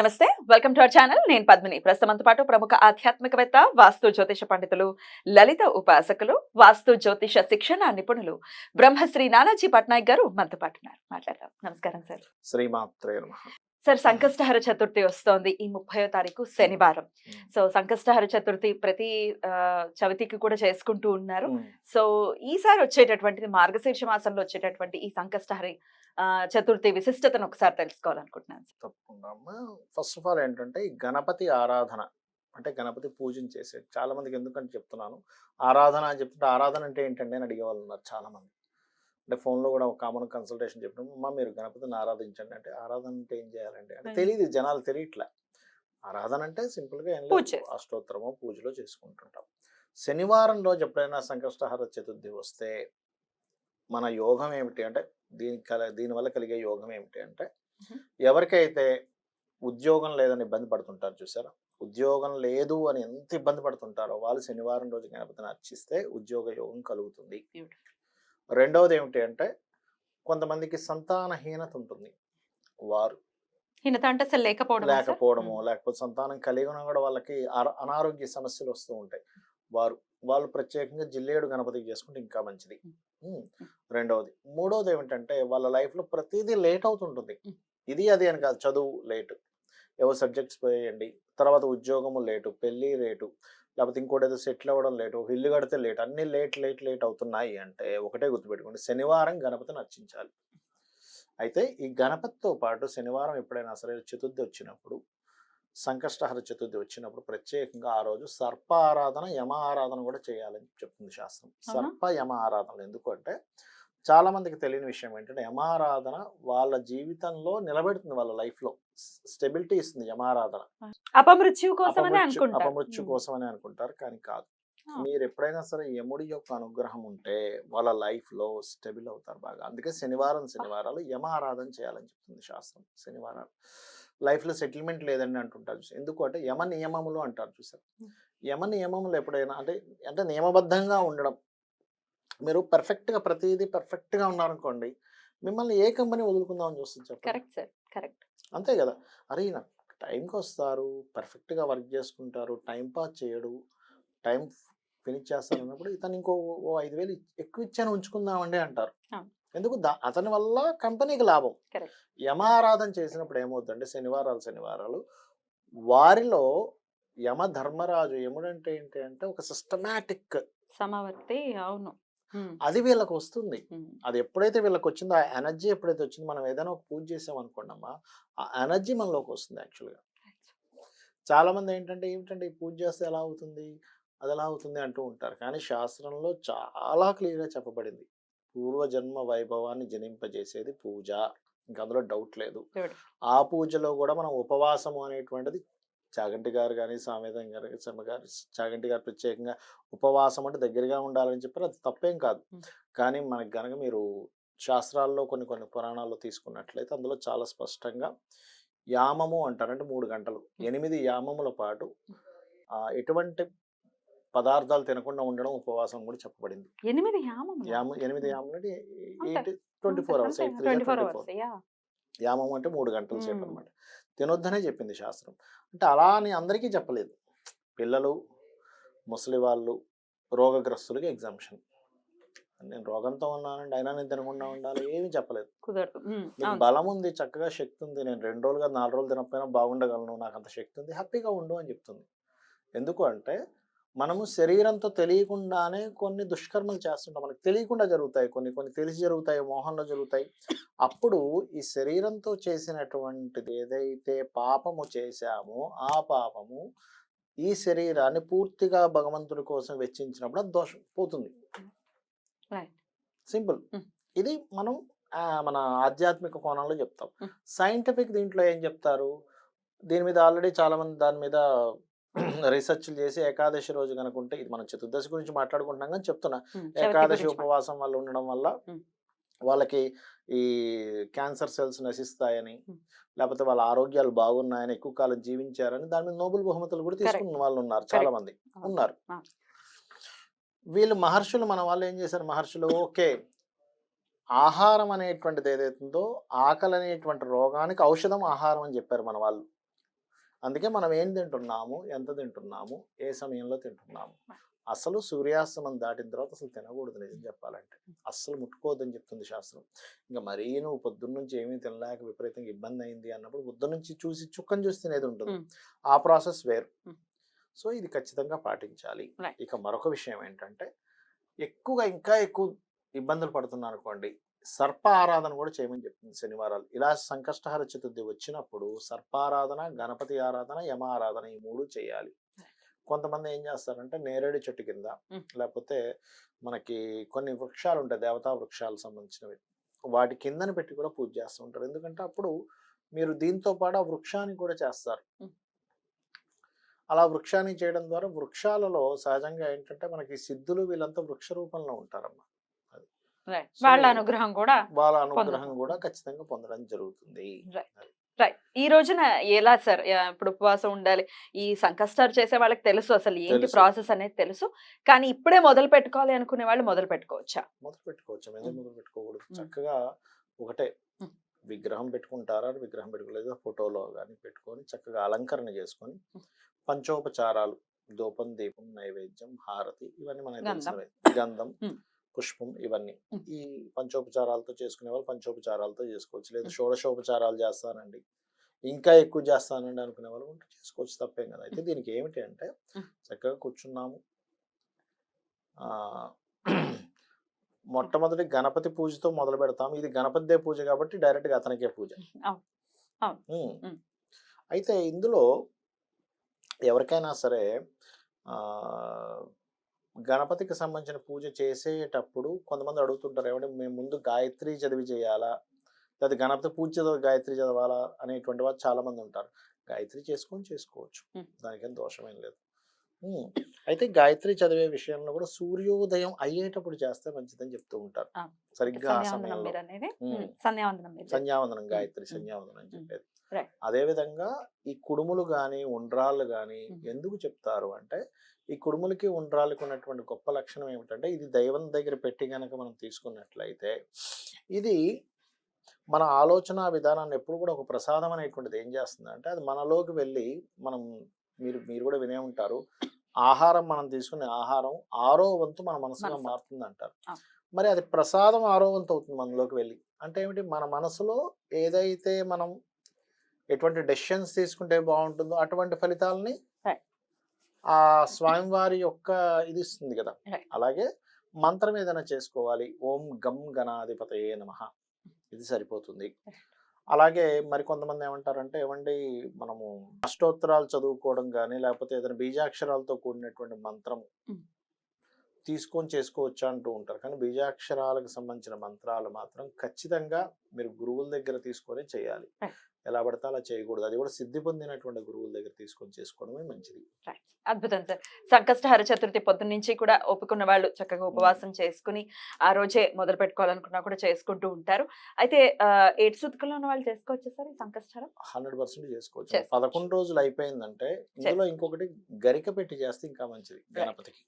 నమస్తే welcome to our channel. నేను పద్మిని. ప్రస్తుతంతో పాటు ప్రముఖ ఆధ్యాత్మికవేత్త వాస్తు జ్యోతిష పండితులు లలిత ఉపాసకులు వాస్తు జ్యోతిష శిక్షణ నిపుణులు బ్రహ్మశ్రీ నానాజీ పట్నాయక్ గారు మనతో పాటు మాట్లాడదాం. నమస్కారం సార్. శ్రీమాత్రే సార్ సంకష్టహర చతుర్థి వస్తోంది. ఈ ముప్పయో తారీఖు శనివారం. సో సంకష్టహర చతుర్థి ప్రతి చవితికి కూడా చేసుకుంటూ ఉన్నారు. సో ఈసారి వచ్చేటటువంటిది మార్గశీర్ష మాసంలో వచ్చేటటువంటి ఈ సంకష్టహరి చతుర్థి విశిష్టతను ఒకసారి తెలుసుకోవాలనుకుంటున్నాను. తప్పకుండా అమ్మా ఫస్ట్ ఆఫ్ ఆల్ ఏంటంటే ఈ గణపతి ఆరాధన అంటే గణపతి పూజన చేసేది చాలా మందికి ఎందుకంటే చెప్తున్నాను ఆరాధన అని చెప్తుంటే ఆరాధన అంటే ఏంటండి అని అడిగే వాళ్ళు ఉన్నారు చాలా మంది అంటే ఫోన్లో కూడా ఒక కామన్ కన్సల్టేషన్ చెప్పినప్పుడు అమ్మా మీరు గణపతిని ఆరాధించండి అంటే ఆరాధన అంటే ఏం చేయాలండి అంటే. తెలియదు జనాలు తెలియట్లే ఆరాధన అంటే సింపుల్గా ఏం లేదు. అష్టోత్తరమో పూజలో చేసుకుంటుంటాం శనివారం రోజు ఎప్పుడైనా సంకష్టహార చతుర్థి వస్తే మన యోగం ఏమిటి అంటే దీని కల దీనివల్ల కలిగే యోగం ఏమిటి అంటే. ఎవరికైతే ఉద్యోగం లేదని ఇబ్బంది పడుతుంటారు చూసారా? ఉద్యోగం లేదు అని ఎంత ఇబ్బంది పడుతుంటారో వాళ్ళు శనివారం రోజు గణపతిని అర్చిస్తే ఉద్యోగ యోగం కలుగుతుంది. రెండవది ఏమిటి అంటే కొంతమందికి సంతానహీనత ఉంటుంది. వారు హినత అంటే అసలు లేకపోవడం లేకపోవడము లేకపోతే సంతానం కలిగిన కూడా వాళ్ళకి అర- అనారోగ్య సమస్యలు వస్తూ ఉంటాయి. వారు వాళ్ళు ప్రత్యేకంగా జిల్లేడు గణపతికి చేసుకుంటే ఇంకా మంచిది. రెండవది. మూడవది ఏమిటంటే వాళ్ళ life లో ప్రతిదీ లేట్ అవుతుంటుంది. ఇది అది అని కాదు చదువు లేటు. ఏవో సబ్జెక్ట్స్ పోయేయండి తర్వాత ఉద్యోగము లేటు పెళ్ళి లేటు లేకపోతే ఇంకోటి ఏదో సెటిల్ అవ్వడం లేటు ఒక ఇల్లు కడితే లేట్ అన్ని లేట్ లేట్ లేట్ అవుతున్నాయి అంటే ఒకటే గుర్తుపెట్టుకోండి శనివారం గణపతిని అర్చించాలి. అయితే ఈ గణపతితో పాటు శనివారం ఎప్పుడైనా సరే చతుర్థి వచ్చినప్పుడు సంకష్టహర చతుర్థి వచ్చినప్పుడు ప్రత్యేకంగా ఆ రోజు సర్ప ఆరాధన యమ ఆరాధన కూడా చేయాలని చెప్తుంది శాస్త్రం. సర్ప యమ ఆరాధన ఎందుకంటే చాలా మందికి తెలియని విషయం ఏంటంటే యమారాధన వాళ్ళ జీవితంలో నిలబెడుతుంది వాళ్ళ లైఫ్లో స్టెబిలిటీ ఇస్తుంది యమారాధన. అపమృత్యు కోసమని అపమృత్యు కోసం అని అనుకుంటారు కానీ కాదు. మీరు ఎప్పుడైనా సరే యముడి యొక్క అనుగ్రహం ఉంటే వాళ్ళ లైఫ్లో స్టెబిల్ అవుతారు బాగా. అందుకే శనివారం శనివారాలు యమ ఆరాధన చేయాలని చెప్తుంది శాస్త్రం. శనివారాలు. లైఫ్లో సెటిల్మెంట్ లేదని అంటుంటారు చూసారు ఎందుకు అంటే యమ నియమములు అంటారు చూసారు. యమ నియమములు ఎప్పుడైనా అంటే అంటే నియమబద్ధంగా ఉండడం. మీరు perfect గా ప్రతిదీ perfect గా ఉన్నారనుకోండి మిమ్మల్ని ఏ కంపెనీ వదులుకుందామని చూస్తుంది చెప్పండి? Correct sir. కరెక్ట్. అంతే కదా. అరే టైంకి వస్తారు పర్ఫెక్ట్గా వర్క్ చేసుకుంటారు టైం పాస్ చేయడు టైం ఫినిష్ చేస్తారు అన్నప్పుడు ఇతను ఇంకో ఓ ఐదు వేలు ఎక్కువ ఇచ్చాను ఉంచుకుందామండి అంటారు. ఎందుకు అతని వల్ల కంపెనీకి లాభం. యమారాధన చేసినప్పుడు ఏమవుతుందంటే శనివారాలు శనివారాలు వారిలో యమ ధర్మరాజు యముడంటే ఏంటి అంటే ఒక సిస్టమాటిక్ సమవర్తి అవును. అది వీళ్ళకి వస్తుంది. అది ఎప్పుడైతే వీళ్ళకి వచ్చిందో ఆ ఎనర్జీ ఎప్పుడైతే వచ్చిందో మనం ఏదైనా ఒక పూజ చేసాం అనుకోండమ్మా ఆ ఎనర్జీ మనలోకి వస్తుంది యాక్చువల్గా. చాలా మంది ఏంటంటే ఏమిటంటే ఈ పూజ చేస్తే ఎలా అవుతుంది? అది ఎలా అవుతుంది? అంటూ ఉంటారు. కానీ శాస్త్రంలో చాలా క్లియర్గా చెప్పబడింది. పూర్వజన్మ వైభవాన్ని జనింపజేసేది పూజ. ఇంకా అందులో డౌట్ లేదు. ఆ పూజలో కూడా మనం ఉపవాసము అనేటువంటిది చాగంటి గారు కానీ సామేదం గారు శర్మ గారు చాగంటి గారు ప్రత్యేకంగా ఉపవాసం అంటే దగ్గరగా ఉండాలని చెప్పారు. అది తప్పేం కాదు. కానీ మనకి గనక మీరు శాస్త్రాల్లో కొన్ని కొన్ని పురాణాల్లో తీసుకున్నట్లయితే అందులో చాలా స్పష్టంగా యామము అంటారు. అంటే మూడు గంటలు. ఎనిమిది యామముల పాటు ఎటువంటి పదార్థాలు తినకుండా ఉండడం ఉపవాసం కూడా చెప్పబడింది. ఎనిమిది యామ ఎనిమిది యామలు అంటే. Eight twenty four hours eight three twenty four యామం అంటే మూడు గంటల సేపు. అనమాట తినొద్దనే చెప్పింది శాస్త్రం. అంటే అలా అని అందరికీ చెప్పలేదు. పిల్లలు ముసలి వాళ్ళు రోగగ్రస్తులకి ఎగ్జామ్షన్ నేను రోగంతో ఉన్నానండి అయినా నేను తినకుండా ఉండాలి ఏమీ చెప్పలేదు. కుదరదు. నీకు బలం ఉంది చక్కగా శక్తి ఉంది నేను రెండు రోజులుగా నాలుగు రోజులు తినకపోయినా బాగుండగలను నాకు అంత శక్తి ఉంది హ్యాపీగా ఉండు అని చెప్తుంది. ఎందుకు అంటే మనము శరీరంతో తెలియకుండానే కొన్ని దుష్కర్మలు చేస్తుంటాం మనకు తెలియకుండా జరుగుతాయి కొన్ని కొన్ని తెలిసి జరుగుతాయి మోహంలో జరుగుతాయి అప్పుడు ఈ శరీరంతో చేసినటువంటిది ఏదైతే పాపము చేశామో ఆ పాపము ఈ శరీరాన్ని పూర్తిగా భగవంతుడి కోసం వెచ్చించినప్పుడు అది దోషం పోతుంది. సింపుల్. ఇది మనం మన ఆధ్యాత్మిక కోణంలో చెప్తాం. సైంటిఫిక్ దీంట్లో ఏం చెప్తారు దీని మీద ఆల్రెడీ చాలా మంది దాని మీద రీసెర్చ్లు చేసి ఏకాదశి రోజు కనుకుంటే ఇది మనం చతుర్దశి గురించి మాట్లాడుకుంటున్నాం కానీ చెప్తున్నా ఏకాదశి ఉపవాసం వల్ల ఉండడం వల్ల. వాళ్ళకి ఈ క్యాన్సర్ సెల్స్ నశిస్తాయని. లేకపోతే వాళ్ళ ఆరోగ్యాలు బాగున్నాయని ఎక్కువ కాలం జీవించారని దాని మీద నోబెల్ బహుమతులు కూడా తీసుకున్న వాళ్ళు ఉన్నారు చాలా. మంది. ఉన్నారు. వీళ్ళు మహర్షులు మన వాళ్ళు ఏం చేశారు మహర్షులు ఓకే ఆహారం అనేటువంటిది ఏదైతుందో ఆకలి అనేటువంటి రోగానికి ఔషధం ఆహారం అని చెప్పారు మన వాళ్ళు అందుకే మనం ఏం తింటున్నాము? ఎంత తింటున్నాము? ఏ సమయంలో తింటున్నాము? అసలు సూర్యాస్తమం దాటిన తర్వాత అసలు తినకూడదు నిజం చెప్పాలంటే. అస్సలు ముట్టుకోవద్దని చెప్తుంది శాస్త్రం. ఇంకా మరీ నువ్వు పొద్దున్న నుంచి ఏమీ తినలేక విపరీతంగా ఇబ్బంది అయింది అన్నప్పుడు పొద్దున్న నుంచి చూసి చుక్కని చూసి తినేది ఉంటుంది. ఆ ప్రాసెస్ వేరు. సో ఇది ఖచ్చితంగా పాటించాలి. ఇక మరొక విషయం ఏంటంటే ఎక్కువగా ఇంకా ఎక్కువ ఇబ్బందులు పడుతున్నారు అనుకోండి సర్ప ఆరాధన కూడా చేయమని చెప్తుంది శనివారాలు. ఇలా సంకష్టహర చతుర్థి వచ్చినప్పుడు సర్పారాధన గణపతి ఆరాధన యమ ఆరాధన ఈ మూడు చేయాలి. కొంతమంది ఏం చేస్తారంటే నేరేడు చెట్టు కింద. లేకపోతే మనకి కొన్ని వృక్షాలు ఉంటాయి దేవతా వృక్షాలకు సంబంధించినవి. వాటి కిందన పెట్టి కూడా పూజ చేస్తూ ఉంటారు. ఎందుకంటే అప్పుడు మీరు దీంతో పాటు ఆ వృక్షాన్ని కూడా చేస్తారు. అలా వృక్షాన్ని చేయడం ద్వారా వృక్షాలలో సహజంగా ఏంటంటే మనకి సిద్ధులు వీళ్ళంతా వృక్ష రూపంలో ఉంటారమ్మా వాళ్ళ అనుగ్రహం కూడా వాళ్ళ అనుగ్రహం. కూడా ఖచ్చితంగా పొందడం జరుగుతుంది రైట్ ఈ రోజున ఎలా సార్ ఇప్పుడు ఉపవాసం ఉండాలి ఈ సంకష్టాలు చేసే వాళ్ళకి తెలుసు అసలు ఏంటి. ప్రాసెస్ అనేది తెలుసు కానీ ఇప్పుడే మొదలు పెట్టుకోవాలి అనుకునే వాళ్ళు మొదలు పెట్టుకోవచ్చా మొదలు పెట్టుకోవచ్చు ఎందుకు. మొదలు పెట్టుకోకూడదు. చక్కగా ఒకటే. విగ్రహం పెట్టుకుంటారా విగ్రహం పెట్టుకోలేదు ఫోటోలో కానీ పెట్టుకొని చక్కగా అలంకరణ చేసుకొని. పంచోపచారాలు దూపం దీపం నైవేద్యం హారతి ఇవన్నీ మనకి గంధం. తెలిసినవే గంధం మ్. పుష్పం ఇవన్నీ. ఈ పంచోపచారాలతో చేసుకునే వాళ్ళు పంచోపచారాలతో చేసుకోవచ్చు. లేదా. షోడశోపచారాలు చేస్తానండి. ఇంకా ఎక్కువ చేస్తానండి అనుకునే వాళ్ళు ఉంటే చేసుకోవచ్చు తప్పేం కదా. అయితే దీనికి ఏమిటి అంటే. చక్కగా కూర్చున్నాము. మొట్టమొదటి గణపతి పూజతో మొదలు పెడతాం ఇది గణపతి దే పూజ కాబట్టి డైరెక్ట్గా అతనికే పూజ. అయితే ఇందులో ఎవరికైనా సరే ఆ గణపతికి సంబంధించిన పూజ చేసేటప్పుడు కొంతమంది అడుగుతుంటారు ఏమంటే మేము ముందు గాయత్రి చదివి చేయాలా? లేదా గణపతి పూజ చదివి గాయత్రి చదవాలా? అనేటువంటి వాళ్ళు చాలా మంది ఉంటారు. గాయత్రి చేసుకొని చేసుకోవచ్చు. దానికేం దోషమేం లేదు. అయితే గాయత్రి చదివే విషయంలో కూడా సూర్యోదయం అయ్యేటప్పుడు చేస్తే మంచిదని చెప్తూ ఉంటారు. సరిగ్గా సంధ్యావందనం గాయత్రి సంధ్యావందనం అని. చెప్పేది. అదే విధంగా ఈ కుడుములు గాని ఉండ్రాళ్ళు గాని. ఎందుకు చెప్తారు అంటే ఈ కుడుములకి ఉండ్రాళ్ళకి ఉన్నటువంటి గొప్ప లక్షణం ఏమిటంటే ఇది దైవం దగ్గర పెట్టి గనక మనం తీసుకున్నట్లయితే ఇది మన ఆలోచన విధానాన్ని ఎప్పుడు కూడా ఒక ప్రసాదం అనేటువంటిది ఏం చేస్తుంది అంటే అది మనలోకి వెళ్ళి మనం మీరు మీరు కూడా వినే ఉంటారు ఆహారం మనం తీసుకునే ఆహారం ఆరో వంతు మన మనసుగా మనసు. మారుతుంది అంటారు. మరి అది ప్రసాదం ఆరో వంతు అవుతుంది మనలోకి వెళ్ళి అంటే ఏమిటి మన మనసులో ఏదైతే మనం ఎటువంటి డెసిషన్స్ తీసుకుంటే బాగుంటుందో అటువంటి ఫలితాలని. ఆ స్వామివారి యొక్క ఇది ఇస్తుంది కదా. అలాగే మంత్రం ఏదైనా చేసుకోవాలి ఓం గం గణాధిపతయే నమ ఇది సరిపోతుంది అలాగే మరి కొంతమంది ఏమంటారంటే ఏమండి మనము అష్టోత్తరాలు చదువుకోవడం కానీ లేకపోతే ఏదైనా బీజాక్షరాలతో కూడినటువంటి మంత్రం Mm. తీసుకొని చేసుకోవచ్చా అంటూ ఉంటారు కానీ బీజాక్షరాలకు సంబంధించిన మంత్రాలు మాత్రం ఖచ్చితంగా మీరు గురువుల దగ్గర తీసుకొని చేయాలి. ఎలా పడితే అలా చేయకూడదు. అది కూడా సిద్ధి పొందినటువంటి గురువుల దగ్గర తీసుకొని చేసుకోవడమే మంచిది. అద్భుతం సార్. సంకష్టహర చతుర్థి పొద్దున్న నుంచి కూడా ఒప్పుకున్న వాళ్ళు చక్కగా ఉపవాసం చేసుకుని ఆ రోజే మొదలు పెట్టుకోవాలనుకున్నా కూడా చేసుకుంటూ ఉంటారు. అయితే ఏడు సుతుకలో ఉన్న వాళ్ళు చేసుకోవచ్చు సార్ సంకష్టహరం హండ్రెడ్ పర్సెంట్ చేసుకోవచ్చు. చేసుకోవచ్చు. పదకొండు రోజులు అయిపోయిందంటే ఇందులో ఇంకొకటి గరిక పెట్టి చేస్తే ఇంకా మంచిది. గణపతికి.